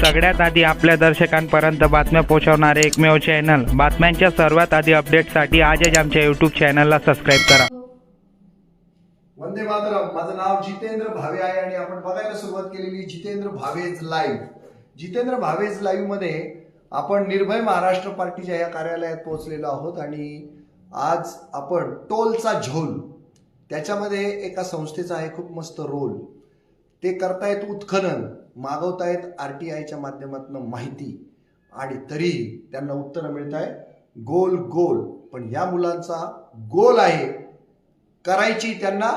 सगळ्यात आधी आपल्या दर्शकांपर्यंत बातम्या पोहोचवणारे एकमेव चॅनल बातम्यांच्या सर्वात आधी अपडेटसाठी आजच आमच्या यूट्यूब चॅनलला सबस्क्राईब करा. वंदे मातरम. माझं नाव जितेंद्र भावे आहे आणि आपण बघायला सुरुवात केलेली जितेंद्र भावेज लाईव्ह जितेंद्र भावेज लाईव्हमध्ये आपण निर्भय महाराष्ट्र पार्टीच्या या कार्यालयात पोहोचलेलो आहोत आणि आज आपण टोलचा झोल. त्याच्यामध्ये एका संस्थेचा आहे खूप मस्त रोल. ते करतायत उत्खनन मागवतायत आर टी आयच्या माध्यमातून माहिती. आणि तरी त्यांना उत्तरं मिळत आहे गोल गोल. पण या मुलांचा गोल आहे. करायची त्यांना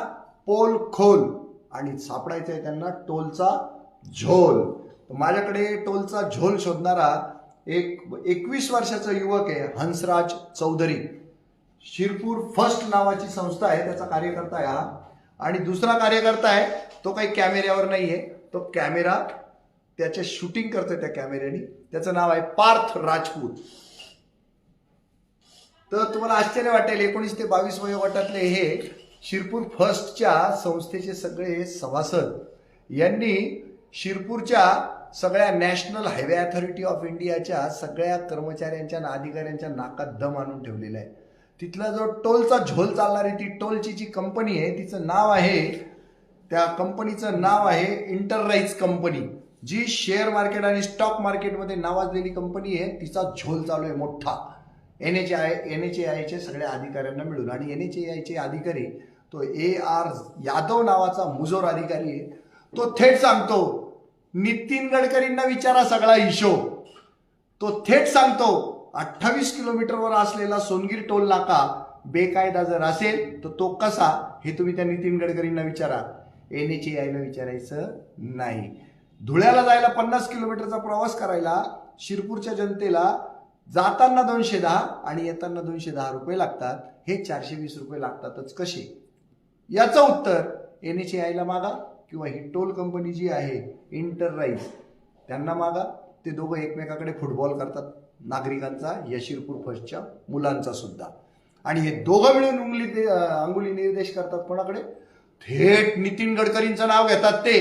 पोल खोल. आणि सापडायचं आहे त्यांना टोलचा झोल. माझ्याकडे टोलचा झोल शोधणारा एक एकवीस वर्षाचा युवक आहे हंसराज चौधरी. शिरपूर फर्स्ट नावाची संस्था आहे त्याचा कार्यकर्ता आहे हा. आणि दुसरा कार्यकर्ता आहे तो काही कॅमेऱ्यावर नाही आहे तो कॅमेरा त्याचे शूटिंग करतोय त्या कॅमेऱ्याने. त्याचं नाव आहे पार्थ राजपूत. तर तुम्हाला आश्चर्य वाटेल एकोणीस ते बावीस वयोगटातले हे शिरपूर फर्स्टच्या संस्थेचे सगळे सभासद. यांनी शिरपूरच्या सगळ्या नॅशनल हायवे अथॉरिटी ऑफ इंडियाच्या सगळ्या कर्मचाऱ्यांच्या आणि अधिकाऱ्यांच्या नाकात दम आणून ठेवलेला आहे. तिथला जो टोलचा झोल चालणारी ती टोलची जी कंपनी आहे तिचं नाव आहे त्या कंपनीचं नाव आहे इंटरराईज कंपनी जी शेअर मार्केट आणि स्टॉक मार्केटमध्ये नावाजलेली कंपनी आहे तिचा झोल चालू आहे मोठा. N H I N H A आयचे सगळ्या अधिकाऱ्यांना मिळून. आणि एन एच ए आयचे अधिकारी तो ए आर यादव नावाचा मुजोर अधिकारी आहे तो थेट सांगतो नितीन गडकरींना विचारा सगळा हिशोब. तो थेट सांगतो अठ्ठावीस किलोमीटरवर असलेला सोनगीर टोल नाका बेकायदा जर असेल तर तो कसा? हे तुम्ही त्या नितीन गडकरींना विचारा. एन एच आयला विचारायचं नाही. धुळ्याला जायला पन्नास किलोमीटरचा प्रवास करायला शिरपूरच्या जनतेला जाताना दोनशे दहा आणि येताना दोनशे दहा रुपये लागतात. हे चारशे वीस रुपये लागतातच कसे? याचं उत्तर एन एच आयला मागा किंवा ही टोल कंपनी जी आहे इंटरराईज त्यांना मागा. ते दोघं एकमेकाकडे फुटबॉल करतात. नागरिकांचा या शिरपूर फर्स्टच्या मुलांचा सुद्धा. आणि हे दोघं मिळून उंगली ते अंगुली निर्देश करतात कोणाकडे? थेट नितीन गडकरींचं नाव घेतात ते.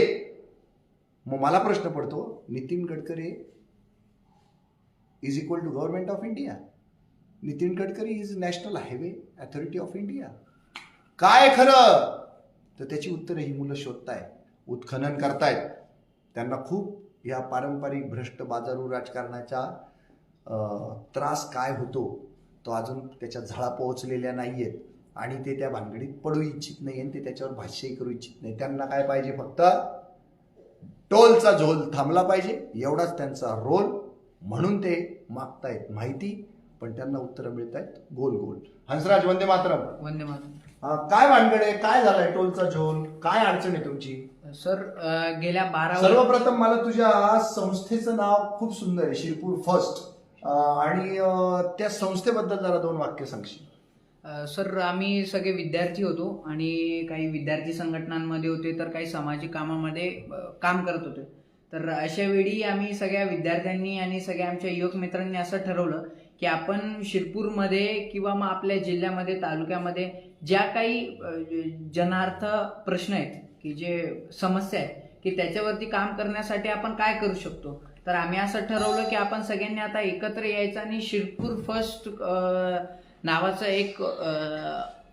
मग मला प्रश्न पडतो Nitin Gadkari is equal to government of India Nitin Gadkari is national highway authority of India काय खरं? तर त्याची उत्तरं ही मुलं शोधताय उत्खनन करतायत. त्यांना खूप या पारंपरिक भ्रष्ट बाजारू राजकारणाच्या त्रास काय होतो तो अजून त्याच्या झळा पोहोचलेल्या नाही आहेत आणि ते त्या भानगडीत पडू इच्छित नाही आणि ते त्याच्यावर भाष्यही करू इच्छित नाही. त्यांना काय पाहिजे फक्त? टोलचा झोल थांबला पाहिजे. एवढाच त्यांचा रोल म्हणून ते मागतायत माहिती पण त्यांना उत्तरं मिळत आहेत गोल गोल. हंसराज वंदे मातरम. वंदे मातरम. काय भानगड आहे? काय झालंय टोलचा झोल? काय अडचण आहे तुमची? सर गेल्या बारा सर्वप्रथम मला तुझ्या संस्थेचं नाव खूप सुंदर आहे. शिरपूर फर्स्ट आणि त्या संस्थेबद्दल जरा दोन वाक्य सांगशील. सर आम्ही सगळे विद्यार्थी होतो आणि काही विद्यार्थी संघटनांमध्ये होते तर काही सामाजिक कामामध्ये काम करत होते. तर अशा वेळी आम्ही सगळ्या विद्यार्थ्यांनी आणि सगळ्या आमच्या युवक मित्रांनी असं ठरवलं की आपण शिरपूरमध्ये किंवा मग आपल्या जिल्ह्यामध्ये तालुक्यामध्ये ज्या काही जनार्थ प्रश्न आहेत की जे समस्या आहेत की त्याच्यावरती काम करण्यासाठी आपण काय करू शकतो? तर आम्ही असं ठरवलं की आपण सगळ्यांनी आता एकत्र यायचं आणि शिरपूर फर्स्ट नावाचं एक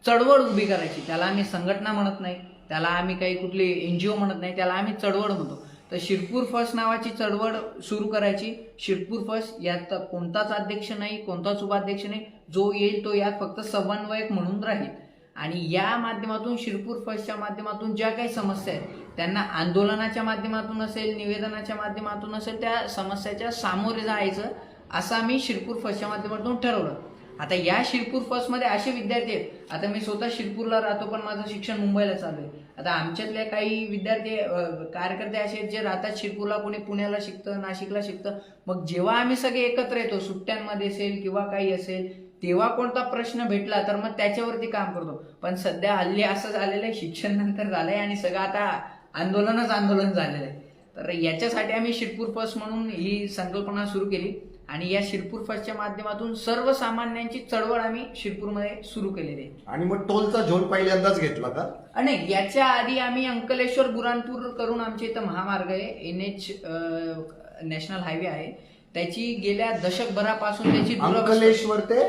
चळवळ उभी करायची. त्याला आम्ही संघटना म्हणत नाही. त्याला आम्ही काही कुठली एन जी ओ म्हणत नाही. त्याला आम्ही चळवळ म्हणतो. तर शिरपूर फर्स्ट नावाची चळवळ सुरू करायची. शिरपूर फर्स्ट यात कोणताच अध्यक्ष नाही कोणताच उपाध्यक्ष नाही. जो येईल तो यात फक्त समन्वयक म्हणून राहील. आणि या माध्यमातून शिरपूर फर्स्टच्या माध्यमातून ज्या काही समस्या आहेत त्यांना आंदोलनाच्या माध्यमातून असेल निवेदनाच्या माध्यमातून असेल त्या समस्याच्या सामोरे जायचं असं आम्ही शिरपूर फर्स्टच्या माध्यमातून ठरवलं. आता या शिरपूर फर्स्टमध्ये असे विद्यार्थी आहेत. आता मी स्वतः शिरपूरला राहतो पण माझं शिक्षण मुंबईला चालू आहे. आता आमच्यातल्या काही विद्यार्थी कार्यकर्ते असे आहेत जे राहतात शिरपूरला कोणी पुण्याला शिकतं नाशिकला शिकतं. मग जेव्हा आम्ही सगळे एकत्र येतो सुट्ट्यांमध्ये असेल किंवा काही असेल तेव्हा कोणता प्रश्न भेटला तर मग त्याच्यावरती काम करतो. पण सध्या हल्ली असं झालेलं आहे शिक्षण नंतर झालंय आणि सगळं आता आंदोलनच आंदोलन झालेलं आहे. तर याच्यासाठी आम्ही शिरपूर फर्स्ट म्हणून ही संकल्पना सुरू केली आणि या शिरपूर फर्स्टच्या माध्यमातून सर्वसामान्यांची चळवळ आम्ही शिरपूरमध्ये सुरू केलेली आहे. आणि मग टोलचा झोल पहिल्यांदाच घेतला का? आणि नाही याच्या आधी आम्ही अंकलेश्वर बुरानपूर करून आमच्या इथं महामार्ग आहे. एन एच नॅशनल हायवे आहे. त्याची गेल्या दशकभरापासून त्याची अंकलेश्वर ते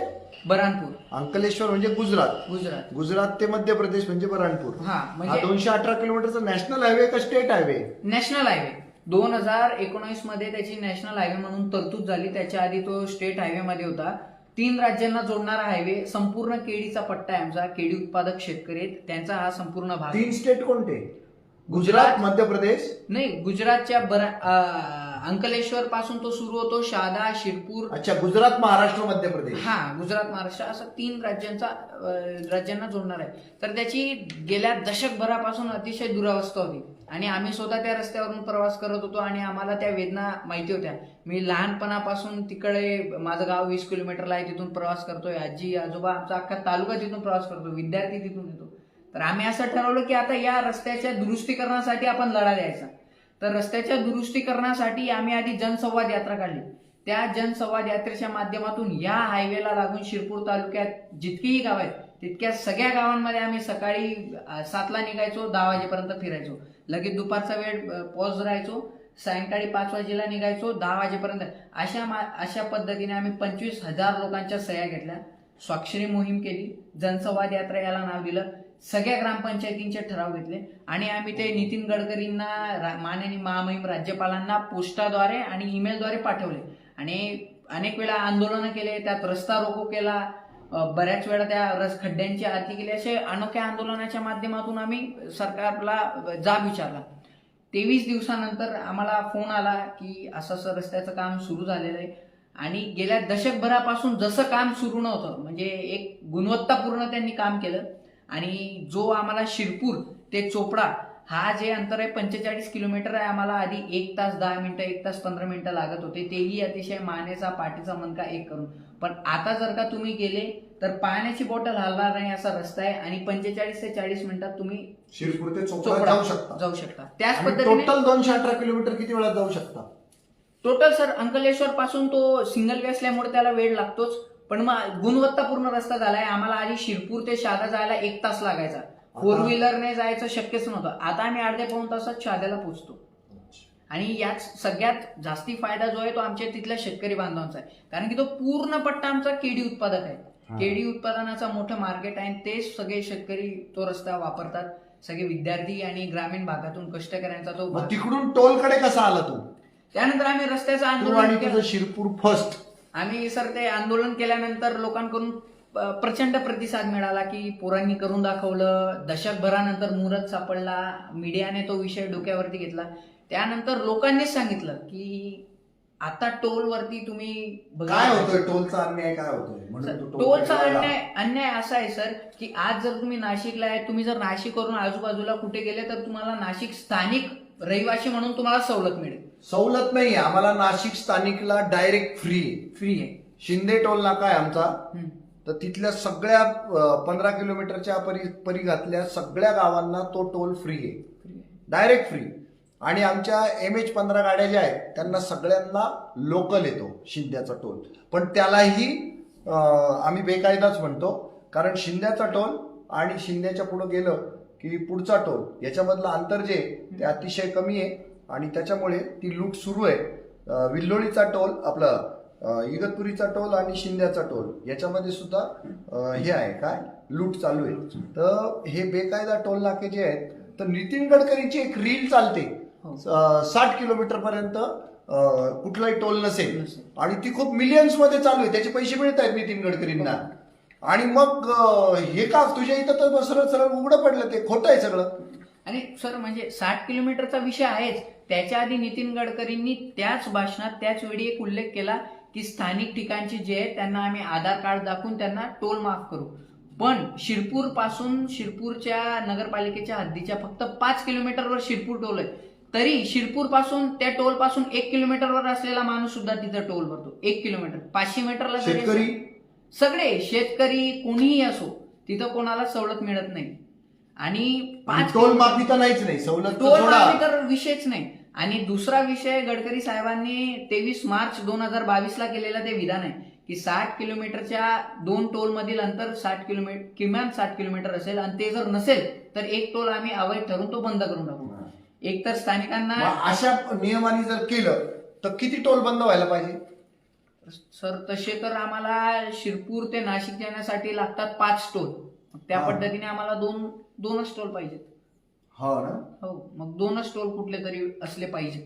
बरानपूर अंकलेश्वर म्हणजे गुजरात. गुजरात. गुजरात ते मध्य प्रदेश म्हणजे बराणपूर हा हा म्हणजे दोनशे अठरा किलोमीटरचा नॅशनल हायवे का स्टेट हायवे नॅशनल हायवे. दोन हजार एकोणीसमध्ये त्याची नॅशनल हायवे म्हणून तरतूद झाली. त्याच्या आधी तो स्टेट हायवे मध्ये होता. तीन राज्यांना जोडणारा हायवे संपूर्ण केळीचा पट्टा आहे आमचा. केळी उत्पादक शेतकरी आहेत. त्यांचा हा संपूर्ण भाग तीन स्टेट कोणते? गुजरात मध्य प्रदेश? नाही गुजरातच्या बरा अंकलेश्वर पासून तो सुरू होतो शहादा शिरपूर. अच्छा गुजरात महाराष्ट्र मध्य प्रदेश. हा गुजरात महाराष्ट्र असं तीन राज्यांचा अं, राज्यांना जोडणार आहे. तर त्याची गेल्या दशकभरापासून अतिशय दुरावस्था होती. आणि आम्ही स्वतः त्या रस्त्यावरून प्रवास करत होतो आणि आम्हाला त्या वेदना माहिती होत्या. मी लहानपणापासून तिकडे माझं गाव वीस किलोमीटरला आहे तिथून प्रवास करतोय. आजी आजोबा आमचा अख्खा तालुका तिथून प्रवास करतो विद्यार्थी तिथून येतो. तर आम्ही असं ठरवलं की आता या रस्त्याच्या दुरुस्तीकरणासाठी आपण लढा द्यायचा. तर रस्त्याच्या दुरुस्तीकरणासाठी आम्ही आधी जनसंवाद यात्रा काढली. त्या जनसंवाद यात्रेच्या माध्यमातून या हायवेला लागून शिरपूर तालुक्यात जितकीही गाव आहेत तितक्या सगळ्या गावांमध्ये आम्ही सकाळी सातला निघायचो दहा वाजेपर्यंत फिरायचो. लगेच दुपारचा वेळ पॉज राहायचो. सायंकाळी पाच वाजेला निघायचो दहा वाजेपर्यंत. अशा मा अशा पद्धतीने आम्ही पंचवीस हजार लोकांच्या सह्या घेतल्या. स्वाक्षरी मोहीम केली. जनसंवाद यात्रा याला नाव दिलं. सगळ्या ग्रामपंचायतींचे ठराव घेतले. आणि आम्ही ते नितीन गडकरींना रा- माननीय महामहिम राज्यपालांना पोस्टाद्वारे आणि ईमेलद्वारे पाठवले. आणि अनेक वेळा आंदोलनं केले त्यात रस्ता रोको केला बऱ्याच वेळा त्या रस खड्ड्यांची आरती केली. असे अनोख्या आंदोलनाच्या माध्यमातून आम्ही सरकारला जाब विचारला. तेवीस दिवसानंतर आम्हाला फोन आला की असं असं रस्त्याचं काम सुरू झालेलं आहे. आणि गेल्या दशकभरापासून जसं काम सुरू नव्हतं म्हणजे एक गुणवत्तापूर्ण त्यांनी काम केलं. आणि जो आम्हाला शिरपूर ते चोपडा हा जे अंतर आहे पंचेचाळीस किलोमीटर आहे आम्हाला आधी एक तास दहा मिनिटं एक तास पंधरा मिनिटं लागत होते. तेही अतिशय मानेचा पाठीचा मनका एक करून. पण आता जर का तुम्ही गेले तर पाण्याची बॉटल हलणार नाही असा रस्ता आहे आणि पंचेचाळीस ते चाळीस मिनिटात तुम्ही शिरपूर ते चोपडा जाऊ शकता. जाऊ शकता. त्याच पद्धतीने टोटल दोनशे अठरा किलोमीटर किती वेळात जाऊ शकता? टोटल सर अंकलेश्वर पासून तो सिंगल वे असल्यामुळे त्याला वेळ लागतोच. पण मग गुणवत्तापूर्ण रस्ता झालाय. आम्हाला आधी शिरपूर ते शादा जायला एक तास लागायचा. फोर व्हीलरने जायचं शक्यच नव्हतं. आता आम्ही अर्ध्या पाऊन तासात शाद्याला पोहोचतो. आणि यात सगळ्यात जास्ती फायदा जो आहे तो आमच्या तिथल्या शेतकरी बांधवांचा आहे. कारण की तो पूर्ण पट्टा आमचा केडी उत्पादक आहे. केडी उत्पादनाचा मोठं मार्केट आहे आणि तेच सगळे शेतकरी तो रस्ता वापरतात. सगळे विद्यार्थी आणि ग्रामीण भागातून कष्टकऱ्यांचा तो मग भाग. तिकडून टोलकडे कसा आला तू? त्यानंतर आम्ही रस्त्याचं तू आंदोलन शिरपूर फर्स्ट आम्ही सर ते आंदोलन केल्यानंतर लोकांकडून प्रचंड प्रतिसाद मिळाला की पोरांनी करून दाखवलं. दशकभरानंतर मुहूर्त सापडला. मीडियाने तो विषय डोक्यावरती घेतला. त्यानंतर लोकांनीच सांगितलं की आता टोल वरती तुम्ही बघा- काय होतोय? टोलचा अन्याय काय होतोय? टोलचा. अन्याय अन्याय असा आहे सर की आज जर तुम्ही नाशिकला आहे तुम्ही जर नाशिक वरून आजूबाजूला कुठे गेले तर तुम्हाला नाशिक स्थानिक रहिवासी म्हणून तुम्हाला सवलत मिळेल. सवलत नाही आम्हाला नाशिक स्थानिकला डायरेक्ट फ्री फ्री आहे. शिंदे टोल नाका आहे आमचा. हम्म. तर तिथल्या सगळ्या पंधरा किलोमीटरच्या परि परिघातल्या सगळ्या गावांना तो टोल फ्री आहे. फ्री आहे. डायरेक्ट फ्री आणि आमच्या एम एच पंधरा गाड्या ज्या आहेत त्यांना सगळ्यांना लोकल येतो शिंद्याचा टोल पण त्यालाही अं, आम्ही बेकायदाच म्हणतो. कारण शिंद्याचा टोल आणि शिंद्याच्या पुढं गेलं की पुढचा टोल याच्यामधलं अंतर जे आहे, ते अतिशय कमी आहे. आणि त्याच्यामुळे ती लूट सुरू आहे. विल्लोळीचा टोल आपलं इगतपुरीचा टोल आणि शिंद्याचा टोल याच्यामध्ये सुद्धा हे आहे काय लूट चालू आहे. तर हे बेकायदा टोल नाके जे आहेत तर नितीन गडकरींची एक रील चालते. हो. साठ किलोमीटर पर्यंत कुठलाही टोल नसेल. आणि ती खूप मिलियन्समध्ये चालू आहे. त्याचे पैसे मिळत आहेत नितीन गडकरींना. आणि मग हे का तुझ्या इथं तर सरळ सरळ उघडं पडलं? ते खोटं आहे सगळं. आणि सर म्हणजे साठ किलोमीटरचा विषय आहेच. त्याच्या आधी नितीन गडकरींनी त्याच भाषणात त्याच वेळी एक उल्लेख केला की स्थानिक ठिकाणचे जे आहेत त्यांना आम्ही आधार कार्ड दाखवून त्यांना टोल माफ करू. पण शिरपूरपासून शिरपूरच्या नगरपालिकेच्या हद्दीच्या फक्त पाच किलोमीटरवर शिरपूर टोल आहे. तरी शिरपूरपासून त्या टोलपासून एक किलोमीटरवर असलेला माणूस सुद्धा तिथं टोल भरतो. एक किलोमीटर. पाचशे मीटरला शेतकरी? सगळे शेतकरी कोणीही असो तिथं कोणाला सवलत मिळत नाही. आणि पाच टोल माफी तर नाहीच नाही सवलत टोल माफी तर विषयच नाही. आणि दुसरा विषय गडकरी साहेबांनी तेवीस मार्च दोन हजार बावीस ला केलेलं ते विधान आहे की साठ किलोमीटरच्या दोन टोल मधील अंतर साठ किलोमीटर किमान साठ किलोमीटर असेल आणि ते जर नसेल तर एक टोल आम्ही अवैध ठरवून तो बंद करून टाकू. एक तर स्थानिकांना अशा नियमाने जर केलं तर किती टोल बंद व्हायला पाहिजे? सर तसे तर आम्हाला शिरपूर ते नाशिक जाण्यासाठी लागतात पाच टोल. त्या हा. पद्धतीने आम्हाला दोन दोनच टोल पाहिजेत. हो ना? हो मग दोनच टोल कुठले तरी असले पाहिजेत.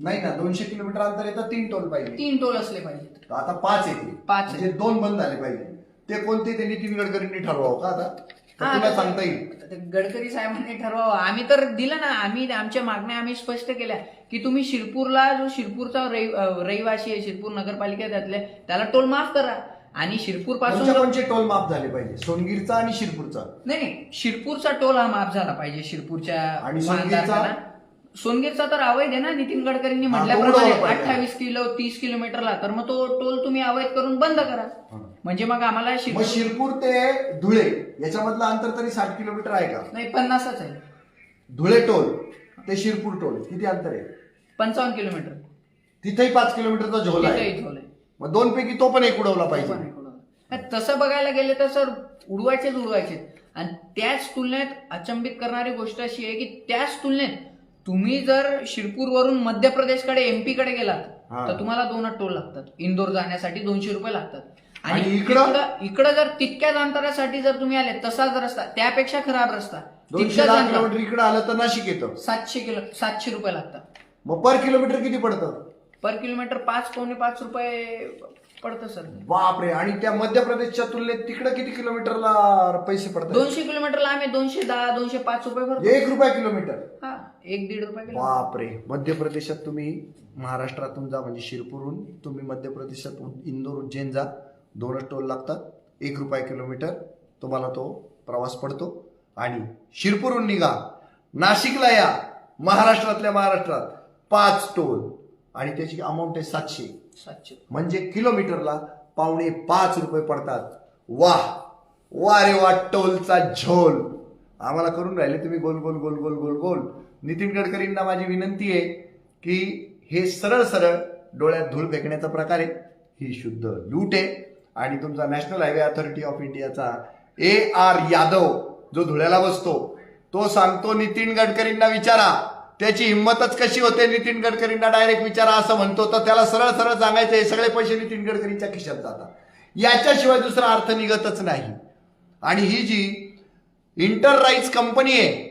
नाही ना दोनशे किलोमीटर अंतर येतं तीन टोल पाहिजे तीन टोल असले पाहिजेत. आता पाच येते पाच म्हणजे दोन बंद झाले पाहिजे ते कोणते ते नितीन गडकरींनी ठरवावं का आता? तर हा, तुला सांगता येईल. ते गडकरी साहेबांनी ठरवावं. आम्ही तर दिलं ना आम्ही आमच्या मागण्या आम्ही स्पष्ट केल्या की तुम्ही शिरपूरला जो शिरपूरचा रहि- अं, रहिवासी आहे शिरपूर नगरपालिका त्यातले त्याला टोल माफ करा. आणि शिरपूरपासून कोणचे टोल माफ झाले पाहिजे? सोनगीरचा आणि शिरपूरचा? नाही नाही. शिरपूरचा टोल हा माफ झाला पाहिजे शिरपूरच्या आणि सोनगीरचा? सोनगीरचा तर अवैध आहे ना नितीन गडकरींनी म्हटल्याप्रमाणे. अठ्ठावीस किलो तीस किलोमीटरला. तर मग तो टोल तुम्ही अवैध करून बंद करा. म्हणजे मग आम्हाला शिरपूर ते धुळे याच्यामधलं अंतर तरी साठ किलोमीटर आहे का? नाही पन्नासच आहे. धुळे टोल ते शिरपूर टोल किती अंतर आहे? पंचावन्न किलोमीटर. तिथेही पाच किलोमीटरचा झोल आहे. मग दोन पैकी तो पण एक उडवला. पाहिजे तसं बघायला गेले तर सर उडवायचेच उडवायचे. आणि त्याच तुलनेत अचंबित करणारी गोष्ट अशी आहे की त्याच तुलनेत तुम्ही जर शिरपूरवरून मध्य प्रदेशकडे एमपी कडे गेलात. तर तुम्हाला दोन टोल लागतात. इंदोर जाण्यासाठी दोनशे रुपये लागतात. आणि इकडं? इकडं जर तितक्याच अंतरासाठी जर तुम्ही आले तसाच रस्ता त्यापेक्षा खराब रस्ता किलोमीटर इकडे आलं तर नाशिक येतं. सातशे किलो सातशे रुपये लागतात. मग पर किलोमीटर किती पडतं? पर किलोमीटर पाच पावणे पाच रुपये पडतं सर. बापरे आणि त्या मध्य प्रदेशच्या तुलनेत तिकडे किती किलोमीटरला पैसे पडतात? दोनशे किलोमीटरला आम्ही दोनशे दहा दोनशे पाच रुपये भरतो. एक रुपया किलोमीटर? हा एक दीड रुपये किलो बापरे मध्य प्रदेशात तुम्ही महाराष्ट्रातून जा म्हणजे शिरपूरहून तुम्ही मध्य प्रदेशात उ- इंदोर उज्जैन जा दोनच टोल लागतात एक रुपया किलोमीटर तुम्हाला तो प्रवास पडतो. आणि शिरपूरहून निघा नाशिकला या महाराष्ट्रातल्या महाराष्ट्रात पाच टोल. आणि त्याची अमाऊंट आहे सातशे. सातशे. म्हणजे किलोमीटरला पावणे पाच रुपये पडतात. वाह! वा रे वा टोलचा झोल! आम्हाला करून राहिले तुम्ही गोल गोल गोल गोल गोल गोल. नितीन गडकरींना माझी विनंती आहे की हे सरळ सरळ डोळ्यात धूळ फेकण्याचा प्रकार आहे. ही शुद्ध लूट आहे. आणि तुमचा नॅशनल हायवे अथॉरिटी ऑफ इंडियाचा ए आर यादव जो धुळ्याला बसतो तो सांगतो नितीन गडकरींना विचारा. त्याची हिंमतच कशी होते? नितीन गडकरींना डायरेक्ट विचारा असं म्हणतो. तर त्याला सरळ सरळ सांगायचं हे सगळे पैसे नितीन गडकरींच्या खिशात जातात. याच्याशिवाय दुसरा अर्थ निघतच नाही. आणि ही जी इंटरराईज कंपनी आहे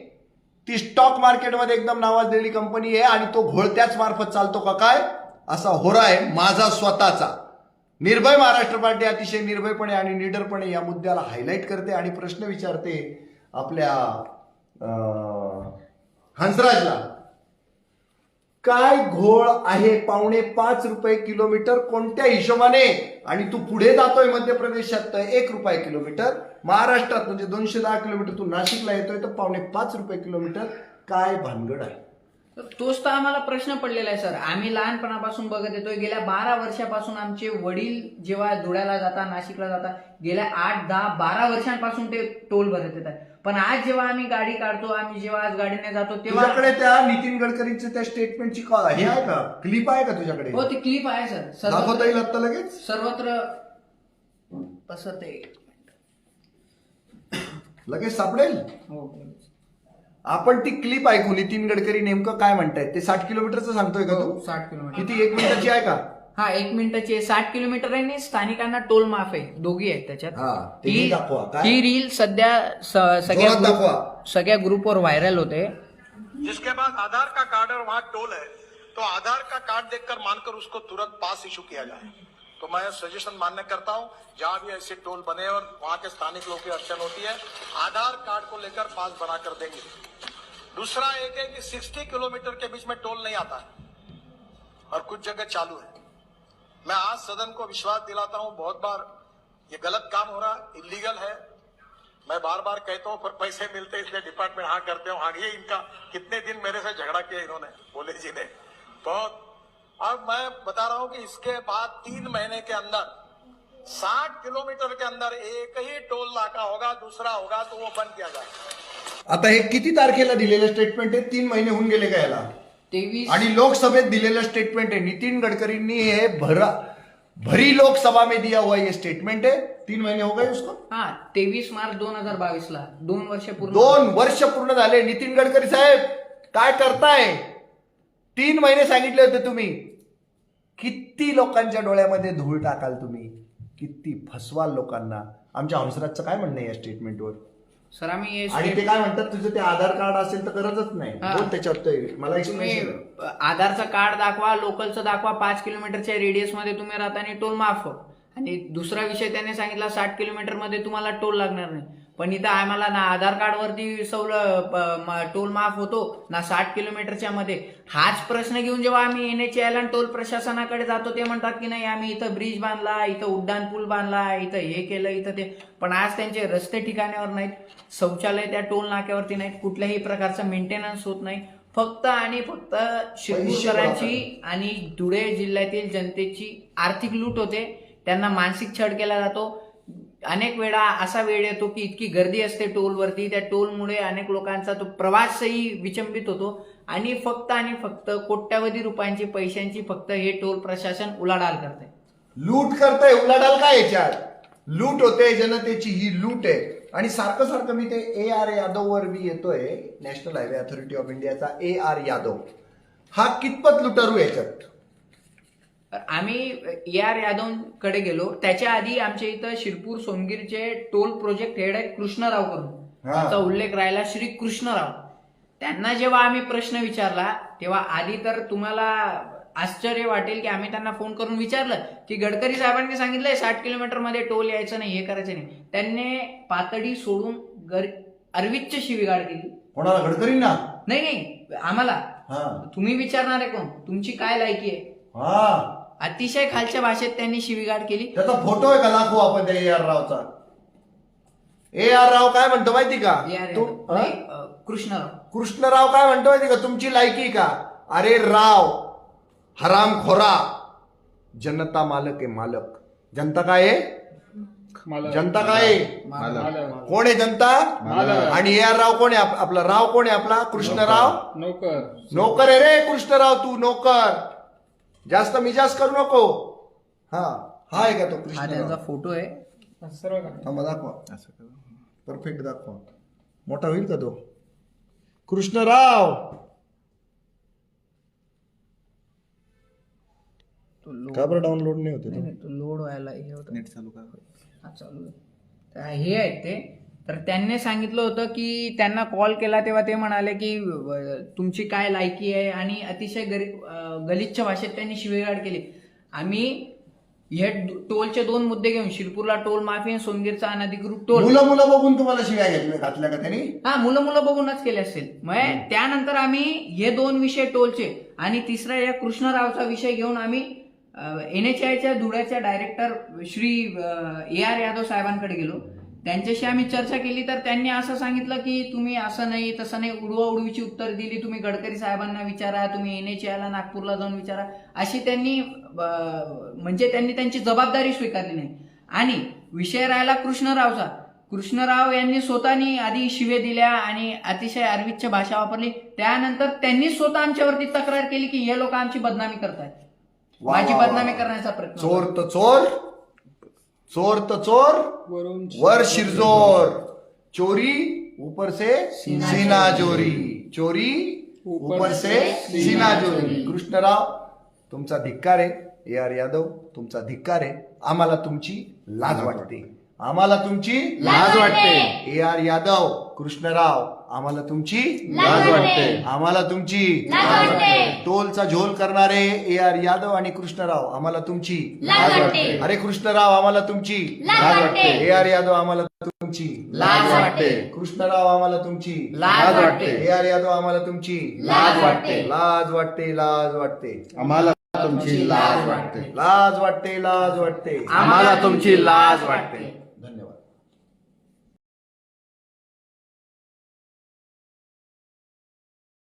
ती स्टॉक मार्केटमध्ये एकदम नावाजलेली कंपनी आहे आणि तो घोळत्याच मार्फत चालतो का काय? असा होरा आहे माझा स्वतःचा. निर्भय महाराष्ट्र पार्टी अतिशय निर्भयपणे आणि निडरपणे या मुद्द्याला हायलाईट करते आणि प्रश्न विचारते आपल्या हंसराजला. काय घोळ आहे पावणे पाच रुपये किलोमीटर कोणत्या हिशोबाने? आणि तू पुढे जातोय मध्य प्रदेशात तर एक रुपये किलोमीटर. महाराष्ट्रात म्हणजे दोनशे दहा किलोमीटर तू नाशिकला येतोय तर पावणे पाच रुपये किलोमीटर. काय भानगड आहे? तर तोच तर आम्हाला प्रश्न पडलेला आहे सर. आम्ही लहानपणापासून बघत येतोय. गेल्या बारा वर्षापासून आमचे वडील जेव्हा धुळ्याला जातात नाशिकला जातात गेल्या आठ दहा बारा वर्षांपासून ते टोल भरत येतात. पण आज जेव्हा आम्ही गाडी काढतो आम्ही जेव्हा आज गाडीने जातो तेव्हा तुझ्याकडे त्या नितीन गडकरींच्या त्या स्टेटमेंटची का हे आहे का? क्लिप आहे का तुझ्याकडे? हो ती क्लिप आहे सर. दाखवता सर्वत्र येईल आता लगेच? सर्वत्र तसं ते लगेच सापडेल? हो. आपण ती क्लिप ऐकू नितीन गडकरी नेमकं काय म्हणतायत? ते साठ किलोमीटरचं सांगतोय का हो, तू? साठ किलोमीटर किती एक मिनिटाची आहे का? हा एक मिनिटाची आहे. साठ किलोमीटर आहे आणि स्थानिकांना टोल माफ आहे. दोघी आहेत त्याच्यात. हा, ते ही दाखवा. काय? ही रील सध्या स- सगळ्या जोरात दाखवा. सगळ्या ग्रुपवर व्हायरल होते. जिसके पास आधार का कार्ड और वहाँ टोल है तो आधार का कार्ड देखकर मानकर उसको तुरंत पास इशू किया जाए। तो मैं सजेशन मान्य करता हूँ जहाँ भी ऐसे टोल बने और वहाँ के स्थानिक लोगों की अड़चन होती है आधार कार्ड को लेकर पास बना कर देंगे। दूसरा एक है कि 60 किलोमीटर के बीच में टोल नहीं आता है। और कुछ जगह चालू है। मैं आज सदन को विश्वास दिलाता हूँ, बहुत बार ये गलत काम हो रहा, इलीगल है। मैं बार बार कहता हूँ, पर पैसे मिलते इसलिए डिपार्टमेंट हाँ करते हो हाँ ये इनका, कितने दिन मेरे से झगड़ा किया इन्होंने, बोले जी ने। बहुत, अब मैं बता रहा हूँ कि इसके बाद तीन महीने के अंदर, साठ किलोमीटर के अंदर एक ही टोल नाका होगा, दूसरा होगा तो वो बंद किया जाएगा। आता हे किती तारखेला दिलेलं स्टेटमेंट आहे? तीन महिने होऊन गेले का याला? तेवीस आणि लोकसभेत दिलेलं स्टेटमेंट आहे. नितीन गडकरींनी हे भरा भरी लोकसभा में दिया हुआ ये स्टेटमेंट है तीन महीने हो गए उसको? हा तेवीस मार्च दोन हजार बावीस ला. दोन वर्ष पूर्ण दोन वर्ष पूर्ण झाले. नितीन गडकरी साहेब काय करताय? तीन महिने सांगितले होते तुम्ही. किती लोकांच्या डोळ्यामध्ये धूळ टाकाल तुम्ही? किती फसवाल लोकांना? आमच्या हंसराजचं काय म्हणणं आहे या स्टेटमेंटवर सर आम्ही हे आणि ते काय म्हणतात तुझं ते आधार कार्ड असेल तर गरजच नाही हा. बोल त्याच्यात ते मला तुम्ही. आधारचं कार्ड दाखवा लोकलचं दाखवा पाच किलोमीटरच्या रेडियसमध्ये तुम्ही राहता आणि टोल माफ आणि दुसरा विषय त्याने सांगितला साठ किलोमीटरमध्ये तुम्हाला टोल लागणार नाही पण इथं आम्हाला ना आधार कार्ड वरती सवल टोल माफ होतो ना साठ किलोमीटरच्या मध्ये. हाच प्रश्न घेऊन जेव्हा आम्ही एनएचएल आणि टोल प्रशासनाकडे जातो ते म्हणतात की नाही आम्ही इथं ब्रिज बांधला इथं उड्डाण पूल बांधला इथं हे केलं इथं ते. पण आज त्यांचे रस्ते ठिकाण्यावर नाहीत शौचालय त्या टोल नाक्यावरती नाहीत कुठल्याही प्रकारचं मेंटेनन्स होत नाही. फक्त आणि फक्त शिरपूरकरांची आणि धुळे जिल्ह्यातील जनतेची आर्थिक लूट होते. त्यांना मानसिक छळ केला जातो. अनेक वेळा असा वेळ येतो की इतकी गर्दी असते टोलवरती त्या टोलमुळे अनेक लोकांचा तो प्रवासही विचंबित होतो. आणि फक्त आणि फक्त कोट्यावधी रुपयांची पैशांची फक्त हे टोल प्रशासन उलाढाल करते लूट करतंय उलाढाल काय याच्यात? लूट होते जनतेची ही लूट आहे. आणि सारखं सारखं मी ते ए आर यादव वर मी येतोय नॅशनल हायवे अथॉरिटी ऑफ इंडियाचा ए आर यादव. हा कितपत लुटारू याच्यात? आम्ही ए आर यादवकडे गेलो. त्याच्या आधी आमच्या इथं शिरपूर सोनगीरचे टोल प्रोजेक्ट हेड आहेत कृष्णराव करून. त्याचा उल्लेख राहिला श्री कृष्णराव. त्यांना जेव्हा आम्ही प्रश्न विचारला तेव्हा आधी तर तुम्हाला आश्चर्य वाटेल की आम्ही त्यांना फोन करून विचारलं की गडकरी साहेबांनी सांगितलंय साठ किलोमीटरमध्ये टोल यायचं नाही हे करायचं नाही. त्यांनी पातळी सोडून गर अरवितची शिवीगाळ केली. कोणाला? गडकरींना? नाही नाही आम्हाला. तुम्ही विचारणारे कोण? तुमची काय लायकी आहे? हा. अतिशय खालच्या भाषेत त्यांनी शिवीगाळ केली. त्याचा फोटो आहे का? दाखवू आपण त्या ए आर रावचा. ए आर राव काय म्हणतो माहिती का? AR तू यादव. हा? नाही, अ, कृष्णराव. कृष्णराव काय म्हणतो माहिती का? तुमची लायकी का? अरे राव हराम खोरा जनता मालक आहे मालक. जनता काय आहे? जनता काय आहे? कोण आहे जनता? आणि ए आर राव कोण आहे? आप- आपला राव कोण आहे आपला? कृष्णराव? नोकर. नोकर आहे रे कृष्णराव तू नोकर. जास्त मिजाज करू नको. हा हा आहे का तो हा त्यांचा फोटो आहे. सर्व थांबा दाखवा. परफेक्ट दाखवा. मोठा होईल का तो? कृष्णराव तो लो- का बरं डाउनलोड नाही होते नाही, तो लोड व्हायला हे होतं. नेट चालू हा चालू आहे. तर हे आहेत ते. तर त्यांनी सांगितलं होतं की त्यांना कॉल केला तेव्हा ते म्हणाले की तुमची काय लायकी आहे? आणि अतिशय गरी गलिच्छ भाषेत त्यांनी शिवेगाळ केली. आम्ही हे टोलचे दोन मुद्दे घेऊन शिरपूरला टोल माफी आणि सोनगीरचा अनधिकृत टोल. मुलं मुलं बघून तुम्हाला शिव्या घेतल्या घातल्या का त्यांनी? हा मुलं मुलं बघूनच केले असतील. मग त्यानंतर आम्ही हे दोन विषय टोलचे आणि तिसरा या कृष्णरावचा विषय घेऊन आम्ही एन एच आयच्या धुळ्याच्या director Shri A R Yadav साहेबांकडे गेलो. त्यांच्याशी आम्ही चर्चा केली तर त्यांनी असं सांगितलं की तुम्ही असं नाही तसं नाही उडवा उडवीची उत्तर दिली. तुम्ही गडकरी साहेबांना विचारा तुम्ही एन एच आयला नागपूरला जाऊन विचारा. अशी त्यांनी म्हणजे त्यांनी त्यांची जबाबदारी स्वीकारली नाही. आणि विषय राहिला कृष्णरावचा. कृष्णराव यांनी स्वतःनी आधी शिवे दिल्या आणि अतिशय अरवितच्या भाषा वापरली. त्यानंतर त्यांनी स्वतः आमच्यावरती तक्रार केली की हे लोक आमची बदनामी करतायत. माझी. बदनामी करण्याचा प्रयत्न चोर तर चोर. चोर तर चोर वरून वर शिरजोर. चोरी ऊपर से सीना चोरी. चोरी ऊपर से सीना चोरी. कृष्णराव तुमचा धिक्कार आहे. ए आर यादव तुमचा धिक्कार आहे. आम्हाला तुमची लाज वाटते. आम्हाला तुमची लाज वाटते. A R Yadav Krishnarao. आम्हाला तुमची लाज वाटते. आम्हाला तुमची लाज वाटते. टोलचा झोल करणारे ए आर यादव आणि कृष्णराव आम्हाला तुमची लाज वाटते. अरे कृष्णराव आम्हाला तुमची लाज वाटते. ए आर यादव आम्हाला तुमची लाज वाटते कृष्णराव आम्हाला तुमची लाज वाटते ए आर यादव आम्हाला तुमची लाज वाटते. लाज वाटते लाज वाटते आम्हाला तुमची लाज वाटते लाज वाटते लाज वाटते आम्हाला तुमची लाज वाटते